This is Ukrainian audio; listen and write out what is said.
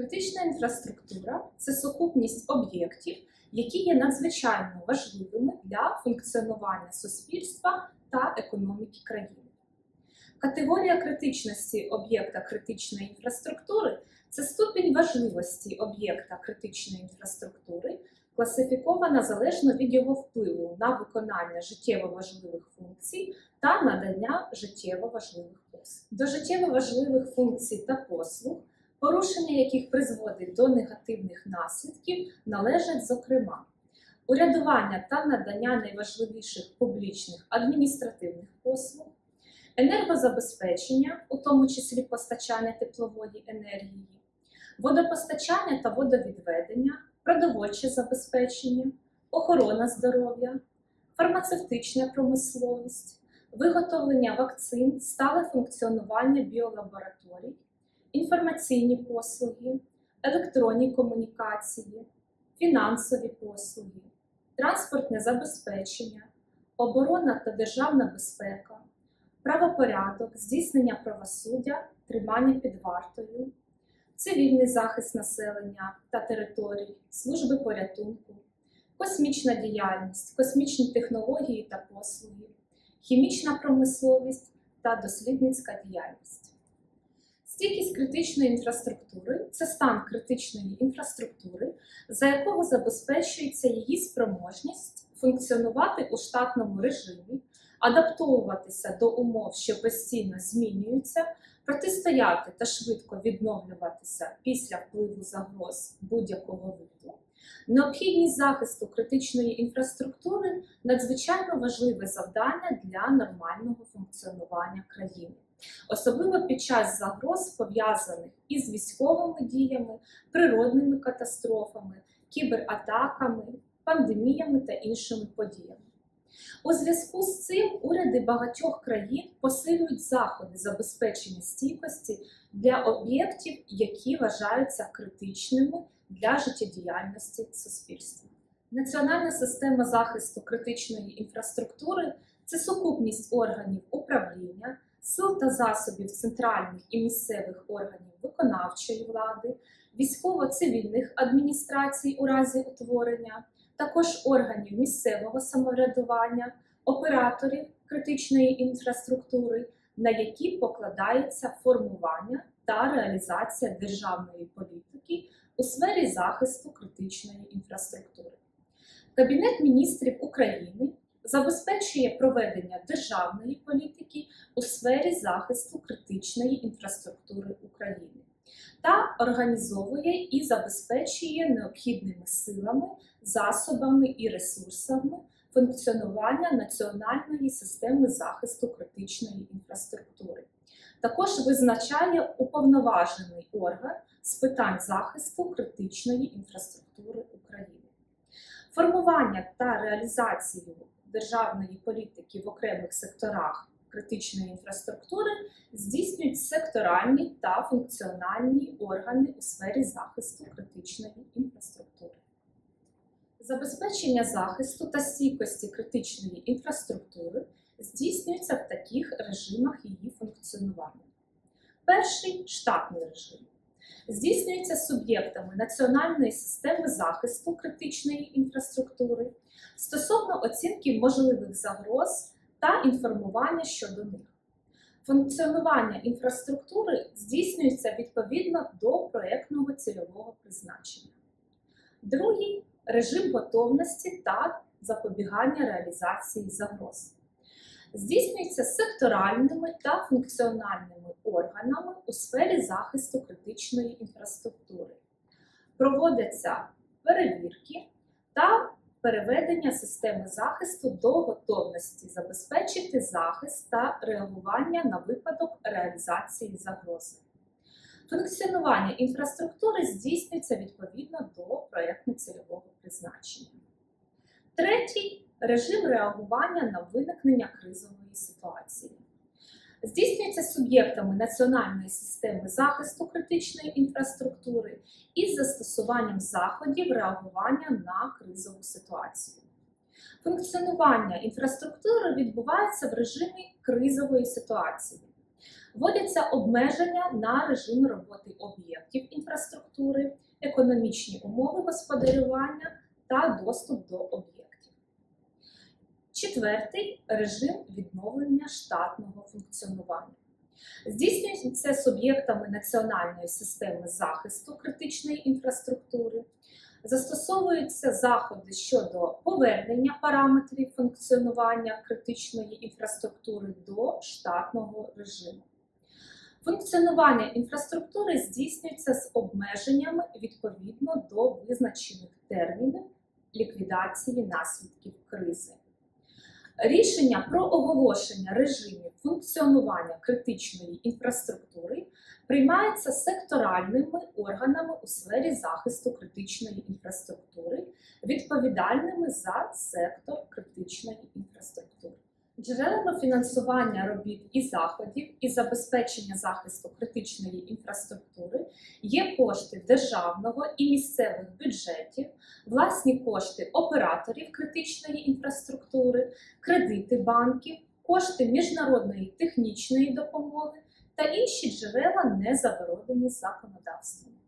Критична інфраструктура це сукупність об'єктів, які є надзвичайно важливими для функціонування суспільства та економіки країни. Категорія критичності об'єкта критичної інфраструктури це ступінь важливості об'єкта критичної інфраструктури, класифікована залежно від його впливу на виконання життєво важливих функцій та надання життєво важливих послуг. До життєво важливих функцій та послуг, порушення яких призводить до негативних наслідків, належать, зокрема, урядування та надання найважливіших публічних адміністративних послуг, енергозабезпечення, у тому числі постачання теплової енергії, водопостачання та водовідведення, продовольче забезпечення, охорона здоров'я, фармацевтична промисловість, виготовлення вакцин, стале функціонування біолабораторій, інформаційні послуги, електронні комунікації, фінансові послуги, транспортне забезпечення, оборона та державна безпека, правопорядок, здійснення правосуддя, тримання під вартою, цивільний захист населення та територій, служби порятунку, космічна діяльність, космічні технології та послуги, хімічна промисловість та дослідницька діяльність. Стійкість критичної інфраструктури це стан критичної інфраструктури, за якого забезпечується її спроможність функціонувати у штатному режимі, адаптовуватися до умов, що постійно змінюються, протистояти та швидко відновлюватися після впливу загроз будь-якого виду. Необхідність захисту критичної інфраструктури надзвичайно важливе завдання для нормального функціонування країни, особливо під час загроз, пов'язаних із військовими діями, природними катастрофами, кібератаками, пандеміями та іншими подіями. У зв'язку з цим уряди багатьох країн посилюють заходи забезпечення стійкості для об'єктів, які вважаються критичними для життєдіяльності суспільства. Національна система захисту критичної інфраструктури це сукупність органів управління, сил та засобів центральних і місцевих органів виконавчої влади, військово-цивільних адміністрацій у разі утворення, також органів місцевого самоврядування, операторів критичної інфраструктури, на які покладається формування та реалізація державної політики у сфері захисту критичної інфраструктури. Кабінет міністрів України забезпечує проведення державної політики у сфері захисту критичної інфраструктури України та організовує і забезпечує необхідними силами, засобами і ресурсами функціонування національної системи захисту критичної інфраструктури. Також визначає уповноважений орган з питань захисту критичної інфраструктури України. Формування та реалізацію державної політики в окремих секторах критичної інфраструктури здійснюють секторальні та функціональні органи у сфері захисту критичної інфраструктури. Забезпечення захисту та стійкості критичної інфраструктури здійснюється в таких режимах її функціонування. Перший штатний режим здійснюється суб'єктами національної системи захисту критичної інфраструктури стосовно оцінки можливих загроз та інформування щодо них. Функціонування інфраструктури здійснюється відповідно до проєктного цільового призначення. Другий режим готовності та запобігання реалізації загроз. Здійснюється секторальними та функціональними органами у сфері захисту критичної інфраструктури. Проводяться перевірки та переведення системи захисту до готовності забезпечити захист та реагування на випадок реалізації загрози. Функціонування інфраструктури здійснюється відповідно до проєктно-цільового призначення. Третій режим реагування на виникнення кризової ситуації. Здійснюється суб'єктами національної системи захисту критичної інфраструктури із застосуванням заходів реагування на кризову ситуацію. Функціонування інфраструктури відбувається в режимі кризової ситуації. Вводяться обмеження на режими роботи об'єктів інфраструктури, економічні умови господарювання та доступ до об'єктів. Четвертий режим відновлення штатного функціонування. Здійснюється суб'єктами національної системи захисту критичної інфраструктури, застосовуються заходи щодо повернення параметрів функціонування критичної інфраструктури до штатного режиму. Функціонування інфраструктури здійснюється з обмеженнями відповідно до визначених термінів ліквідації наслідків кризи. Рішення про оголошення режимів функціонування критичної інфраструктури приймається секторальними органами у сфері захисту критичної інфраструктури, відповідальними за сектор критичної інфраструктури. Джерелами фінансування робіт і заходів і забезпечення захисту критичної інфраструктури є кошти державного і місцевих бюджетів, власні кошти операторів критичної інфраструктури, кредити банків, кошти міжнародної технічної допомоги та інші джерела не заборонені законодавством.